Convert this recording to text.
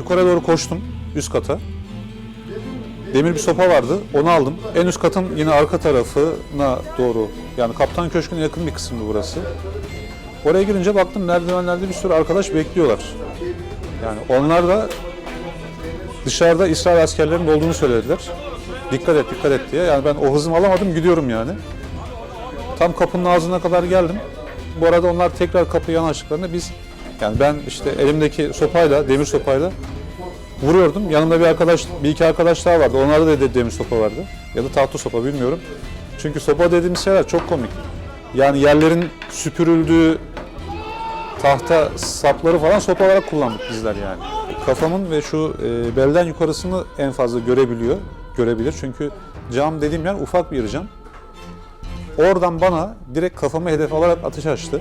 yukarı doğru koştum üst kata. Demir bir sopa vardı. Onu aldım. En üst katın yine arka tarafına doğru yani Kaptan Köşkü'ne yakın bir kısımdı burası. Oraya girince baktım merdivenlerde bir sürü arkadaş bekliyorlar. Yani onlar da dışarıda İsrail askerlerinin olduğunu söylediler. Dikkat et, dikkat et diye. Yani ben o hızımı alamadım, gidiyorum yani. Tam kapının ağzına kadar geldim. Bu arada onlar tekrar kapıyı yanaştıklarında biz, yani ben işte elimdeki sopayla, demir sopayla vuruyordum. Yanımda bir arkadaş, bir iki arkadaş daha vardı. Onlarda da de- demir sopa vardı. Ya da tahta sopa bilmiyorum. Çünkü sopa dediğimiz şeyler çok komik. Yani yerlerin süpürüldüğü tahta sapları falan sopa olarak kullandık bizler yani. Kafamın ve şu e, belden yukarısını en fazla görebiliyor, görebilir. Çünkü cam dediğim yer ufak bir cam. Oradan bana direkt kafamı hedef alarak ateş açtı.